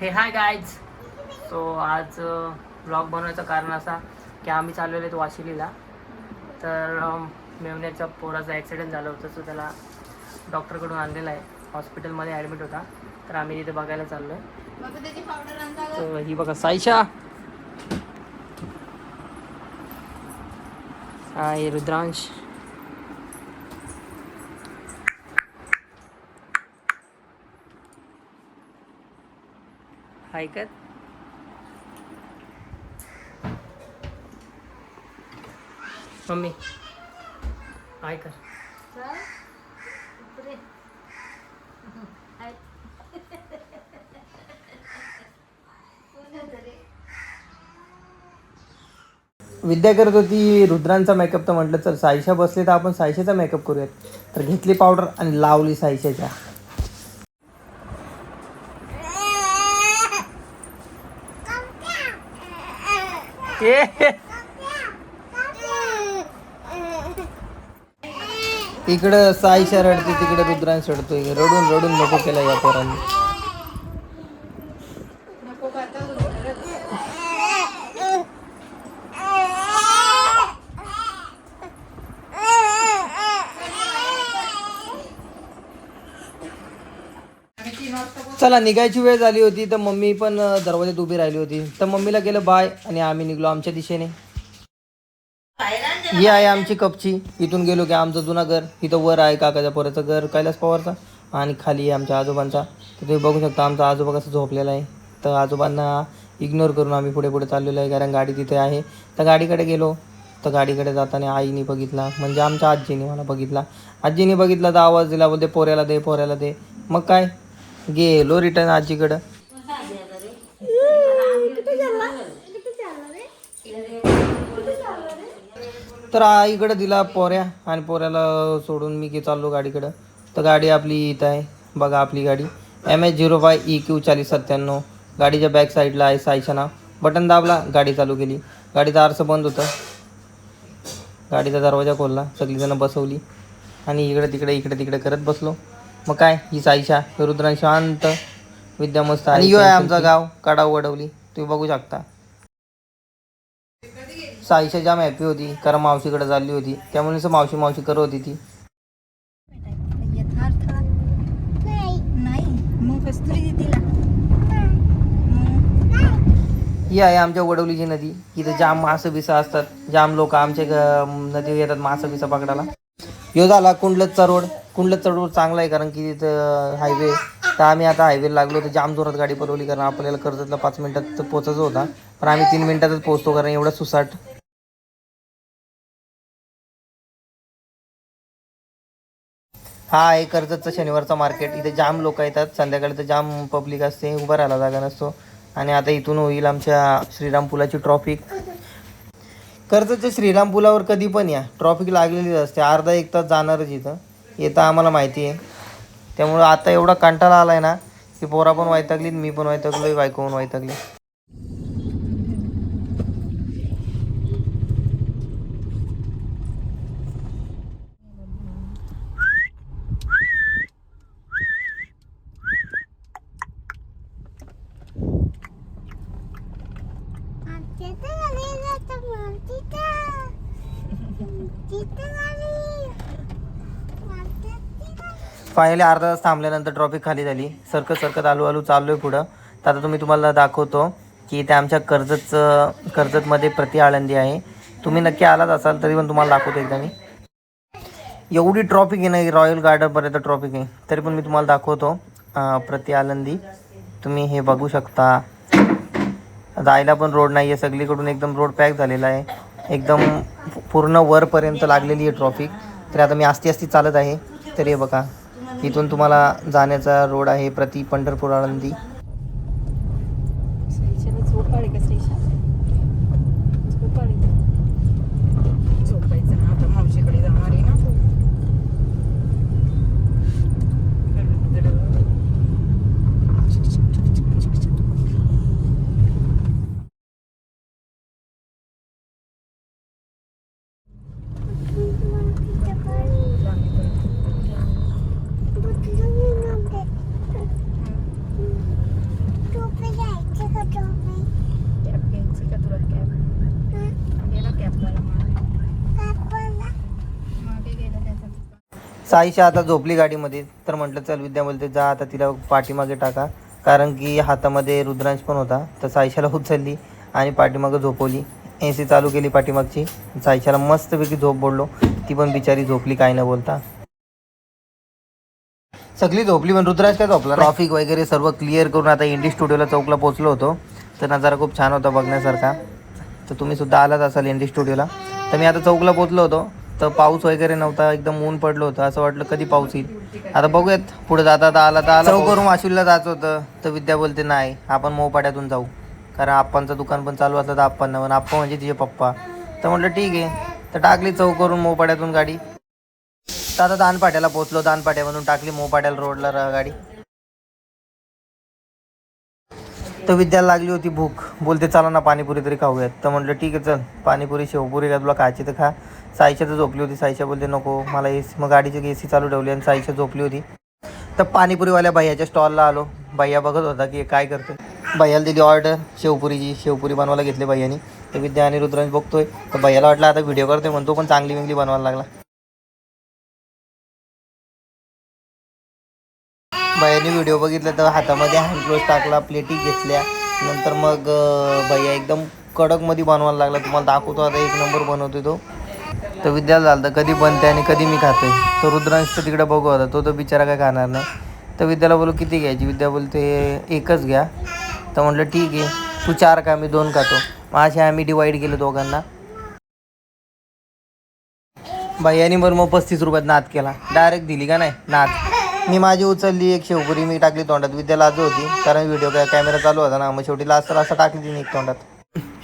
हे hi guys so आज blog बनवायचं कारण असा की आम्ही चाललेलो आहेत वाशिलीला. तर मेवण्याच्या पोराचा ॲक्सिडेंट झालं होतं सो त्याला डॉक्टरकडून आणलेला आहे. हॉस्पिटलमध्ये ॲडमिट होता. तर आम्ही तिथे बघायला चाललो आहे. तर ही बघा साईशा. हा हे रुद्रांश. हाय कर. मम्मी हाय कर तरी? विद्या करत होती रुद्रांचा मेकअप तर म्हटलं चल साईशा बसले तर आपण साईशाचा मेकअप करूयात. तर घेतली पावडर आणि लावली साईशाच्या. इकडं साईशा रडते तिकडे रुद्रांश रडतोय. रडून रडून नको केला या पोरांनी. चला निघायची वेळ झाली होती तर मम्मी पण अं, दरवाजात उभी राहिली होती. तर मम्मीला गेलं बाय आणि आम्ही निघलो आमच्या दिशेने. ही आहे आमची कपची. इथून गेलो की आमचं जुना घर. इथं वर आहे काकाच्या पोराचं घर कैलास पवारचा. आणि खाली आहे आमच्या आजोबांचा. तर तुम्ही बघू शकता आमचा आजोबा कसं झोपलेला आहे. तर आजोबांना इग्नोर करून आम्ही पुढे पुढे चाललेलो आहे कारण गाडी तिथे आहे. तर गाडीकडे गेलो. तर गाडीकडे जाताना आईने बघितला म्हणजे आमच्या आजीने मला बघितला. आजीने बघितला तर आवाज दिला बोलते पोऱ्याला दे पोऱ्याला दे. मग काय? गेलो रिटर्न आजीकडं. तर आईकडे दिला पोऱ्या आणि पोऱ्याला सोडून मी की चाललो गाडीकडं. तर गाडी आपली इथं आहे. बघा आपली गाडी. M H zero five E Q चाळीस सत्त्याण्णव. गाडीच्या बॅक साईडला आहे साईचं नाव बटन दाबला गाडी चालू केली. गाडीचा आरसं बंद होतं. गाडीचा दरवाजा खोलला. सगळीजणं बसवली. आणि इकडे तिकडे इकडे तिकडे करत बसलो. मग काय? ही साईशा. रुद्रान शांत. विद्या मस्त आणि यो आहे आमचा गाव. कडाव वडवली. तुम्ही बघू शकता. साईशा जाम हॅपी होती कारण मावशीकडे चालली होती त्यामुळे नुसतं मावशी मावशी करत होती ती. ही आहे आमच्या वडवलीची नदी. इथं जाम मासं बिसं असतात. जाम लोक आमच्या नदीवर येतात मासं बिसं पकडायला. ह्यो झाला कुंडलतचा रोड कुंडलतचा रोड चांगला आहे कारण की तिथं हायवे तर आम्ही आता हायवे लागलो तर जाम जोरात गाडी पळवली कारण आपल्याला कर्जतला पाच मिनिटात पोचायचं होता. पण आम्ही तीन मिनिटातच पोहोचतो कारण एवढा सुसाट हा आहे कर्जतचा शनिवारचा मार्केट इथे जाम लोक येतात. संध्याकाळी तर जाम पब्लिक असते. उभं राहायला जागा नसतो. आणि आता इथून होईल आमच्या श्रीराम पुलाची ट्रॉफिक कर्जतच्या श्रीराम पुलावर कधी पण या. ट्रॉफिक लागलेलीच असते. अर्धा एक तास जाणारच इथं. येतं आम्हाला माहिती आहे. त्यामुळं आता एवढा कंटाळा आला आहे ना की पोरा पण वैतागलीत मी पण वैतागलोय बायको पण वैतागली. फायनली अर्धा तास थांबल्यानंतर ट्रॉफिक खाली झाली. सरकत सरकत आलू आलू चाललो आहे पुढं. तर आता तुम्ही तुम्हाला दाखवतो की इथे आमच्या कर्जतचं कर्जतमध्ये प्रति आळंदी आहे. तुम्ही नक्की आलाच असाल तरी पण तुम्हाला दाखवतो एकदा मी. एवढी ट्रॉफिक आहे ना रॉयल गार्डनपर्यंत ट्रॉफिक आहे तरी पण मी तुम्हाला दाखवतो प्रति आळंदी. तुम्ही हे बघू शकता. जायला पण रोड नाही आहे सगळीकडून एकदम रोड पॅक झालेला आहे. एकदम पूर्ण वरपर्यंत लागलेली आहे ट्रॉफिक तर आता मी आस्ती आस्ती चालत आहे. तर हे बघा. इथून तुम्हाला जाण्याचा रोड आहे प्रति पंढरपूर आळंदी श्रीशाला झोप आली का श्रीशा झोप आली झोपायचं ना आता मावशीकडे जाणार आहे ना तू Thank परत कॅब गेला कॅबवाला मागे गेला त्याचा साईशा आता झोपली गाडीमध्ये तर म्हटलं चल विद्या बोलते जा आता तिला पाठीमागे टाका. कारण की हातामध्ये रुद्रांश पण होता तर साईशाला उचलली आणि पाठीमागं झोपवली. ए सी चालू केली पाठीमागची. साईशाला मस्तपैकी झोप बोललो. ती पण बिचारी झोपली काय न बोलता. सगळी झोपली पण रुद्राज काय झोपला? ट्रॉफिक वगैरे सर्व क्लिअर करून आता इंडी स्टुडिओला चौकला पोहोचलो होतो. तर नजारा खूप छान होता बघण्यासारखा. तर तुम्ही सुद्धा आलाच असाल इंडी स्टुडिओला. तर मी आता चौकला पोहोचलो होतो. तर पाऊस वगैरे नव्हता एकदम ऊन पडलं होतं. असं वाटलं कधी पाऊस येईल. आता बघूयात पुढे जाता आता आला तर आला करून वाशिलला जायचं होतं तर विद्या बोलते नाही आपण मोपाड्यातून जाऊ. कारण आप्पांचं दुकान पण चालू असलं तर आप्पांना पण आप्पा म्हणजे तिचे पप्पा. तर म्हटलं ठीक आहे. तर टाकली चौक करून मोपाड्यातून गाडी. तर आता दानपाट्याला पोहोचलो दानपाट्यामधून टाकली मोपाड्याला रोडला गाडी. तर विद्याला लागली होती भूक. बोलते चला ना पाणीपुरी तरी खाऊयात. तर म्हटलं ठीक आहे चल. पाणीपुरी शेवपुरी का तुला खायची तर खा. साईच्या तर झोपली होती. साईच्या बोलते नको मला ए सी मग गाडीची ए सी चालू ठेवली आणि साईच्या झोपली होती. तर पाणीपुरीवाल्या भैयाच्या स्टॉलला आलो. भैया बघत होता की काय करतो भैयाला दिली ऑर्डर शेवपुरीची शेवपुरी बनवायला घेतली भैयानी. तर विद्या आणि रुद्रांश बघतोय. तर भैयाला वाटलं आता व्हिडिओ करतोय. म्हणतो पण चांगली विंगली बनवायला लागला. भैयानी व्हिडिओ बघितला तर हातामध्ये हँडग्लोव्ह टाकला प्लेटी घेतल्या. नंतर मग भैया एकदम कडकमध्ये बनवायला लागला. तुम्हाला दाखवतो आता एक नंबर बनवतोय तो. तर विद्याला झालं तर कधी बनते आणि कधी मी खातोय. तो रुद्रांश तर तिकडे बघू होता तो तर बिचारा काय खाणार नाही. तर विद्याला बोलू किती घ्यायची? विद्या बोलते एकच घ्या. तर म्हटलं ठीक आहे. तू चार का मी दोन खातो. मग असे आम्ही डिवाईड केलं दोघांना. भैयानी बरं मग पस्तीस रुपयात नाद केला. डायरेक्ट दिली का नाही? नाद. मी माझी उचलली एक शेवपुरी मी टाकली तोंडात. विद्या लाज होती कारण व्हिडिओ काय कॅमेरा चालू होता ना. मग शेवटी लास्ट असं टाकली तिने एक तोंडात.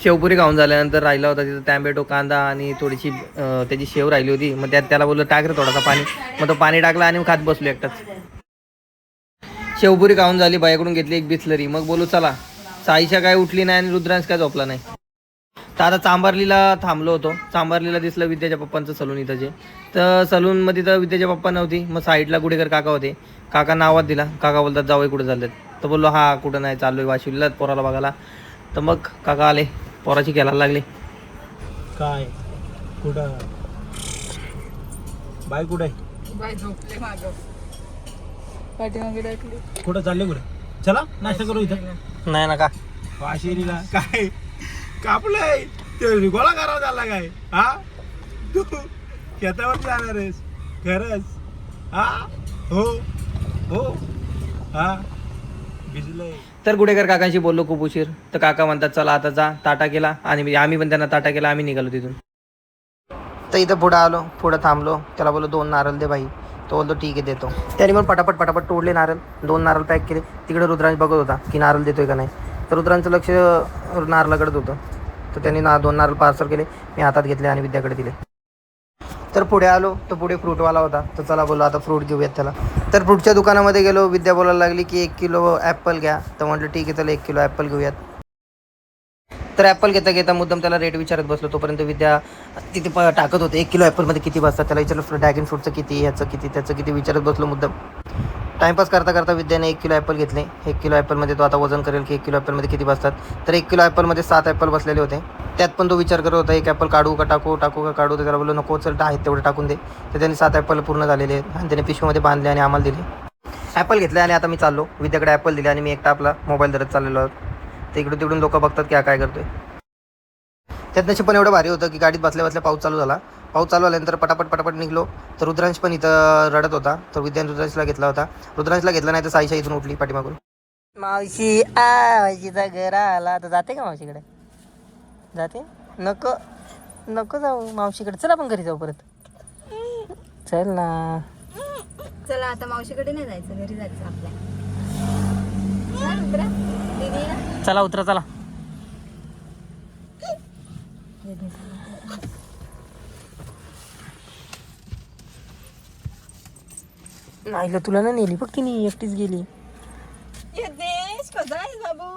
शेवपुरी खाऊन झाल्यानंतर राहिला होता तिथं टॅम्बेटो कांदा आणि थोडीशी त्याची शेव राहिली होती. मग त्यात त्याला बोललं टाक रे थोडासा पाणी. मग तो पाणी टाकला आणि खात बसलो एकटाच. शेवपुरी खाऊन झाली बाईकडून घेतली एक बिसलरी. मग बोलू चला साईशा काय उठली नाही आणि रुद्रांश काय झोपला नाही. तर आता चांबारलीला थांबलो होतो. चांबारलीला दिसलं विद्याच्या पप्पांचं सलून इथं जे. तर सलूनमध्ये तर विद्याच्या पप्पा नव्हती. मग साईडला गुडेकर काका होते. काका नावात दिला. काका बोलतात जावई कुठं चाललेत. तर बोललो हा कुठं नाही चाललोय वाशिवला पोराला बघायला. तर मग काका आले पोराची खेळायला लागले. काय? कुठं? बाय कुठं? आहे बाय झोपले मागं. पाठीमागे टाकली कुठं चालले कुठं? चला नाश्ता करू इथं. नाही ना का? वाशिरीला काय? कापलंय. ते गोळा करावा झाला काय? हा? तू शेतावर जाणार आहेस. खरंच. हा? हो? हो? हा? भिजलंय. तर गुडेकर काकांशी बोललो खूप उशीर. तर काका म्हणतात चला आता जा ताटा केला. आणि आम्ही पण त्यांना ताटा केला आम्ही निघालो तिथून. तर इथं पुढं आलो पुढं थांबलो. त्याला बोललो दोन नारळ दे भाई. तो बोलतो ठीक आहे देतो. त्याने पण पटापट पटापट तोडले नारळ. दोन नारळ पॅक केले. तिकडे रुद्रांश बघत होता की नारळ देतोय का नाही. तर रुद्रांचं लक्ष नारळाकडेच होतं. तर त्यांनी ना दोन नारळ पार्सल केले. मी हातात घेतले आणि विद्याकडे दिले. तर पुढे आलो तर पुढे फ्रूटवाला होता. तर चला बोललो आता फ्रूट घेऊयात त्याला. तर फ्रूटच्या दुकानामध्ये गेलो विद्या बोलायला लागली की एक किलो ॲपल घ्या. तर म्हटलं ठीक आहे चला एक किलो ॲपल घेऊयात. तर ॲपल घेता घेता मुद्दाम त्याला रेट विचारत बसलो. तोपर्यंत विद्या तिथे प टाकत होते एक किलो ॲपलमध्ये किती बसतात? त्याला विचारलं ड्रॅगन फ्रूटचं किती ह्याचं किती त्याचं किती? विचारत बसलो मुद्दाम. टाईमपास करता करता विद्याने एक किलो ॲपल घेतले. एक किलो ॲपलमध्ये तो आता वजन करेल की एक किलो ॲपलमध्ये किती बसतात? तर एक किलो ॲपलमध्ये सात ॲपल बसलेले होते. त्यात पण तो विचार करत होता एक ॲपल काढू का टाकू? टाकू का काढू? तर त्याला बोललो नको चल आहेत तेवढे टाकून दे. तर त्यांनी सात ॲपल पूर्ण झालेले आहेत आणि त्याने पिशवीमध्ये बांधले आणि आम्हाला दिले. ॲपल घेतले आणि आता मी चाललो. विद्याकडे ॲपल दिले आणि मी एकटा आपला मोबाईल धरत चाललेलो आहोत. तर इकडून तिकडून लोक बघतात की हा काय करतोय. त्यात नशीब पण एवढं भारी होतं की गाडीत बसल्या बसल्या पाऊस चालू झाला. पाऊस चालू झाल्यानंतर पटापट पटापट निघलो. तर रुद्रांश पण इथं रडत होता. तर विद्याने रुद्रांशला घेतला होता. रुद्रांशला घेतला नाही तर साईशा इथून उठली पाठीमागून. मावशी आ मावशीचा घर आला. तर जाते का मावशीकडे? जाते? नको नको जाऊ मावशीकडे. चल आपण घरी जाऊ परत. चल ना. चला आता मावशीकडे नाही जायचं. घरी जायचं आपल्या? चला उतरा चला. नाहीला तुला ना नेली बघ तिने एकटीच गेली. ये देश कसा आहे बाबू?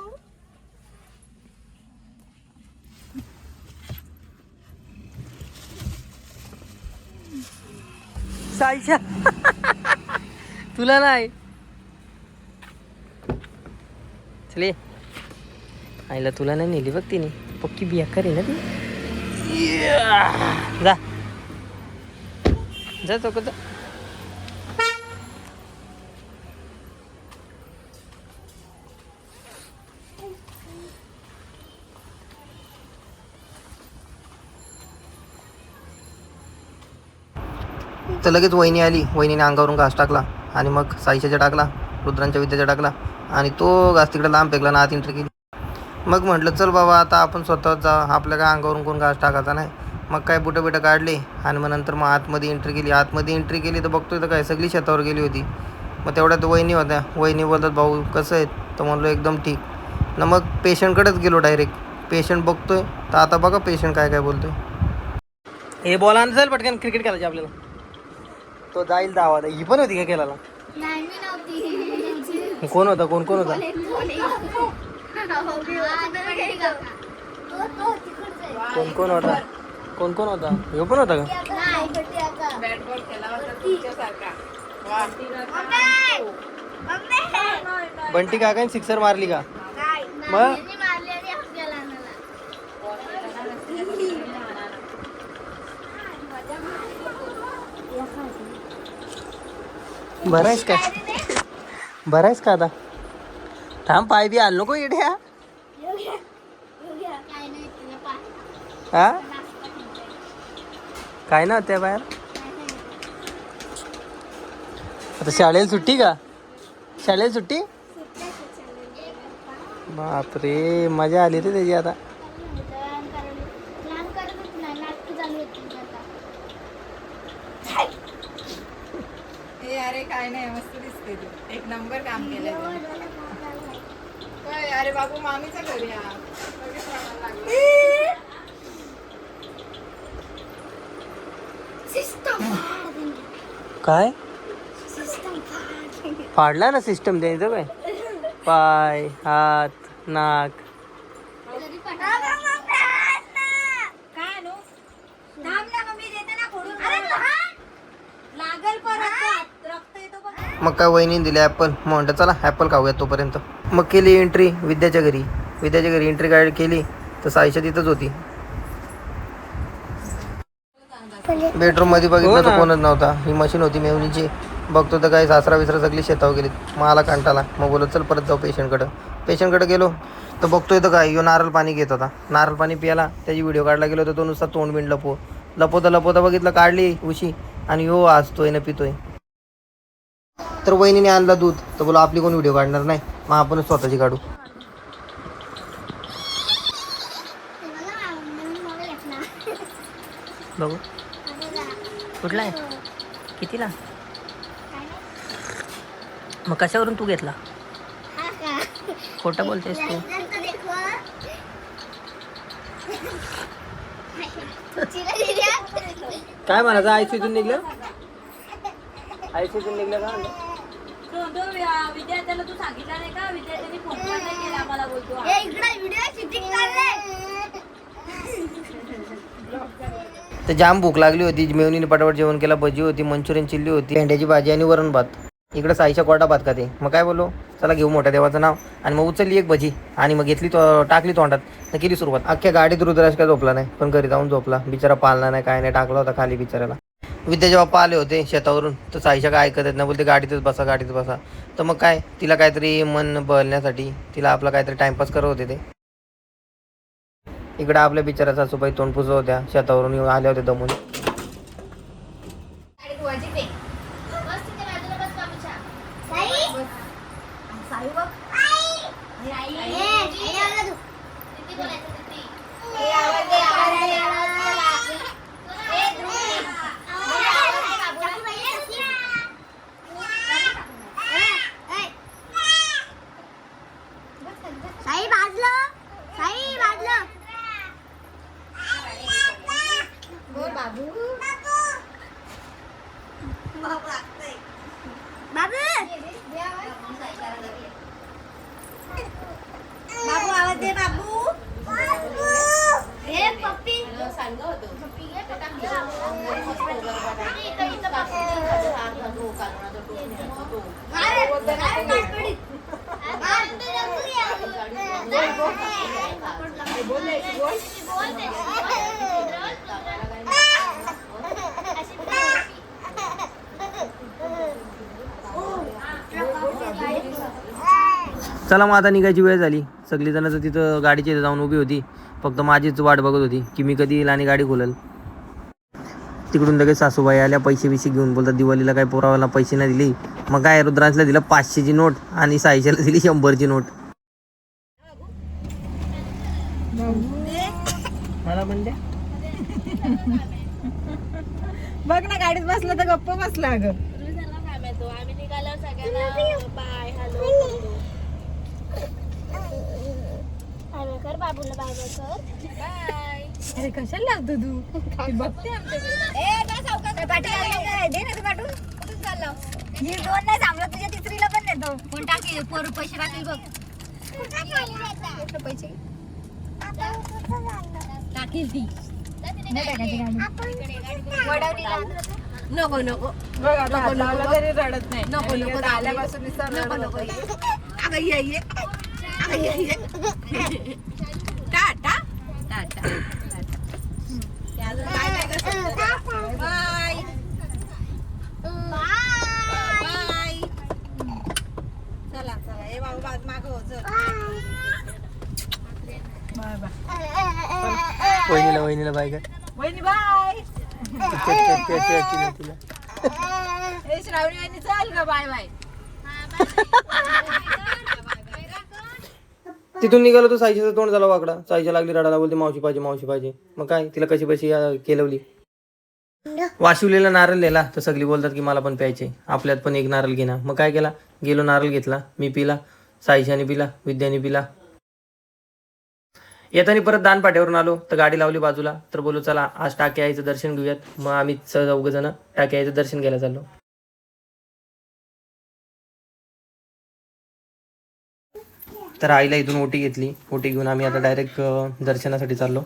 तुला नाही. चले आईला तुला नाही नेली बघ तिने. पक्की बिया करे ना ती. जा. जा तो जा तर लगेच वहिनी आली. वहिनीने अंगावरून घास टाकला आणि मग साईशाच्या टाकला रुद्रांच्या विद्याच्या टाकला आणि तो घास तिकडे लांब फेकला ना आत एंट्री केली मग म्हटलं चल बाबा आता आपण स्वतः जा. आपल्या काय अंगावरून कोण घास टाकायचा नाही. मग काय बुटं बिटं काढले आणि मग नंतर मग आतमध्ये एंट्री केली. आतमध्ये एंट्री केली तर बघतोय तर काय सगळी शेतावर गेली होती. मग तेवढ्यात वहिनी होत्या. वहिनी बोलतात भाऊ कसं आहे? तर म्हणलो एकदम ठीक. ना मग पेशंटकडेच गेलो डायरेक्ट पेशंट बघतोय. तर आता बघा पेशंट काय काय बोलतोय. हे बॉला चल पटकन क्रिकेट खेळायचे आपल्याला. तो जाईल धावा ही पण होती का खेळायला? नाही मी नव्हती. कोण होता? कोण कोण होता? कोण कोण होता? कोण कोण होता? ह्यो पण होता का? बंटी काकाने सिक्सर मारली का? मग? बरं आहेस काय? बरं आहेस का आता? थांब पाय बी आलो को इड्या हा. काय ना त्या बाहेर? आता शाळेला सुट्टी का? शाळेला सुट्टी? बापरे मजा आली रे त्याची आता ए अरे काय नाही मस्त दिसते तू. एक नंबर काम केलं काय अरे बाबू घरी रडायला लागला. काय? फाडला ना सिस्टम द्यायचं काय? पाय हात नाक काय नो? थांब ना मम्मी देते ना खोडून. लागल परत रक्त येतो बघ मग काय वहिनी दिले ॲपल मग म्हणलं चला ॲपल खाऊया तोपर्यंत. मग केली एंट्री विद्याच्या घरी. विद्याच्या घरी एंट्री काय केली तर साईशा तिथंच होती. बेडरूममध्ये बघितलं हो तर ना. कोणच नव्हता. ही मशीन होती मेवणीची बघतो तर काही सासरा विसरा सगळी शेतावर गेली मला कंटाला. मग बोलत चल परत जाऊ पेशंटकडं पेशंटकडे गेलो तर बघतोय तर काय यो नारळ पाणी घेत होता. नारळ पाणी प्यायला त्याची व्हिडिओ काढला गेलो तर तो नुसता तोंड बिंड लपो लपवता लपवता बघितलं काढली उशी. आणि यो हसतोय ना पितोय. तर वहिनीने आणला दूध. तर बोला आपली कोण व्हिडिओ काढणार नाही? मग आपणच स्वतःची काढू. बघू. कुठला आहे? कितीला? मग कशावरून तू घेतला? खोटं बोलतेस तू. काय म्हणायचं? आयसीतून निघलं? आयसीतून निघलं का? विद्यार्थ्याला तू सांगितलं नाही का? विद्यार्थ्यांनी फोन पण नाही केला आम्हाला बोलतो तर जाम भूक लागली होती. मेवणीने पटापट जेवण केला भजी होती मंचुरियन चिल्ली होती अंड्याची भाजी आणि वरण भात. इकडं साईच्या कोरडा भात खाते मग काय बोललो? चला घेऊ मोठ्या देवाचं नाव. आणि मग उचलली एक भजी. आणि मग घेतली तो टाकली तोंडात. तर केली सुरुवात. अख्ख्या गाडीत रुद्राज काय झोपला नाही. पण घरी जाऊन झोपला. बिचारा पालना नाही काय नाही. टाकला होता खाली बिचाराला विद्याचे बाप्पा आले होते शेतावरून तर साईच्या काय ऐकत येत नाही बोलते गाडीतच बसा गाडीतच बसा. तर मग काय तिला काहीतरी मन बळण्यासाठी तिला आपला काहीतरी टाइमपास करत होते ते. इकडे आपल्या बिचारा सासूबाई तोंड पुसत होत्या शेतावरून येऊन आल्या होत्या दमून. साई बघ ए, आवाज दे, आवाज दे, आवाज दे. ए, ध्रुवी. साई भाजलं साई भाजलं बोल बाबू बाबू बाबू आवाज दे बाबू हे पप्पी पप्पी घे, पप्पी घे. इथं, इथं बाबू. अरे, अरे, काटपडीत. अरे, चला मग आता निघायची वेळ झाली. सगळी जण तर तिथं गाडीच्या जाऊन उभी होती. फक्त माझीच वाट बघत होती की मी कधी येईल आणि गाडी खोलल. तिकडून लगेच सासूबाई आल्या पैसे बिसे घेऊन बोलतात दिवाळीला काय पोरावाला पैसे नाही दिली? मग काय रुद्रांशला दिलं पाचशेची नोट आणि साईशाला दिली शंभरची नोट. बघ ना गाडीत बसलं तर गप्प बसला अगं. आम्ही निघाल्यावर सगळ्यांना बाय हॅलो कर बाबूला बाय बाय कर. बाय. अरे कशाला लागतो तू? ती बघते आमच्याकडे. दोन नाही तुझ्या तिसरीला पण देतो. कोण टाकेल? पोर पैसे टाकेल बघ. पैसे. टाकेल ती. नाही टाकायची गाडी. नको नको. नको नको. तरी रडत नाही. नको नको आल्यापासून नको नको. अगं ये ये. अगं ये ये. टाटा टाटा बाय बाय चला चला हे बाबू बाद माग हो चल बाय बाय वहिनीला वहिनीला बाय कर. वहिनी बाय. तिला. ए श्रावणी वहिनी चल ग बाय बाय तिथून निघालो तर साईशाचं तोंड झालं वाकडा. साईशा लागली रडायला बोलते मावशी पाहिजे मावशी पाहिजे. मग काय तिला कशी अं, केलवली? वाशिवलेला नारळ लिहिला तर सगळी बोलतात की मला पण प्यायचे आपल्यात पण एक नारळ घेणार मग काय केला? गेलो नारळ घेतला मी पिला साईशाने पिला विद्याने पिला. येताना परत दानपाट्यावरून आलो तर गाडी लावली बाजूला तर बोलू चला आज टाके आईचं दर्शन घेऊयात. मग आम्ही चौघ जण टाके आईचं दर्शन घ्यायला चाललो. तर आईला इथून ओटी घेतली. ओटी घेऊन आम्ही आता डायरेक्ट दर्शनासाठी चाललो.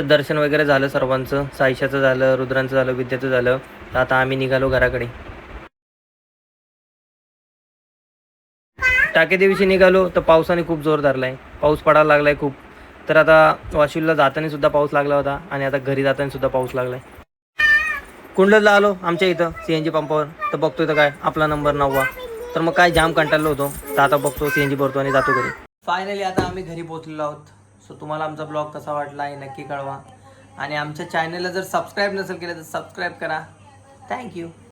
तर दर्शन वगैरे झालं सर्वांचं. साईशाचं झालं रुद्रांचं झालं विद्याचं झालं. तर आता आम्ही निघालो घराकडे. टाके दिवशी निघालो तर पावसाने खूप जोर धरलाय. पाऊस पडायला लागलाय खूप. तर आता वाशिमला जाताना सुद्धा पाऊस लागला होता आणि आता घरी जाताना सुद्धा पाऊस लागलाय. कुंडलला आलो आमच्या इथं सी एन जी पंपावर. तर बघतोय तर काय आपला नंबर नववा. तर मग काय जाम कंटाळलो होतो. तर आता बघतो सी एन जी भरतो आणि जातो घरी. फायनली आता आम्ही घरी पोहोचलेलो आहोत. सो तुम्हाला आमचा ब्लॉग कसा वाटला आहे नक्की कळवा. आणि आमच्या चॅनलला जर सबस्क्राईब नसेल केलं तर सबस्क्राईब करा. थँक्यू